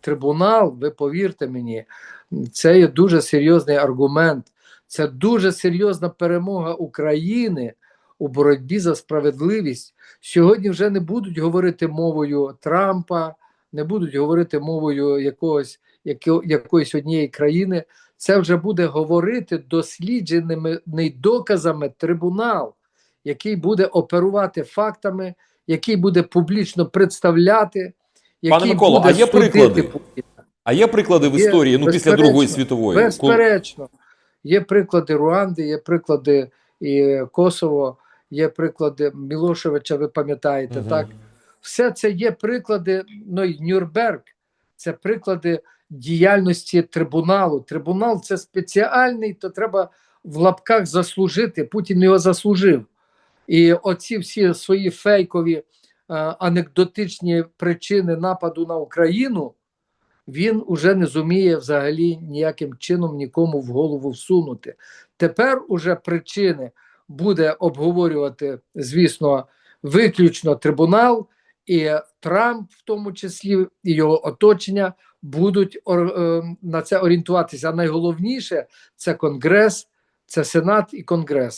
трибунал, ви повірте мені, це є дуже серйозний аргумент. Це дуже серйозна перемога України у боротьбі за справедливість. Сьогодні вже не будуть говорити мовою Трампа, не будуть говорити мовою якогось яко- якоїсь однієї країни. Це вже буде говорити дослідженими доказами трибунал, який буде оперувати фактами, який буде публічно представляти, який Миколо, буде а є приклади? Путіна. А є приклади в Є, історії ну після Другої світової? Безперечно, є приклади Руанди, є приклади і Косово, є приклади Мілошевича, ви пам'ятаєте, Мгм. так? Все це є приклади, ну і Нюрнберг, це приклади діяльності трибуналу. Трибунал це спеціальний, то треба в лапках заслужити. Путін його заслужив. І оці всі свої фейкові анекдотичні причини нападу на Україну він уже не зуміє взагалі ніяким чином нікому в голову всунути. Тепер уже причини буде обговорювати, звісно, виключно трибунал, і Трамп, в тому числі, і його оточення будуть е, на це орієнтуватися. А найголовніше це Конгрес, це Сенат і Конгрес.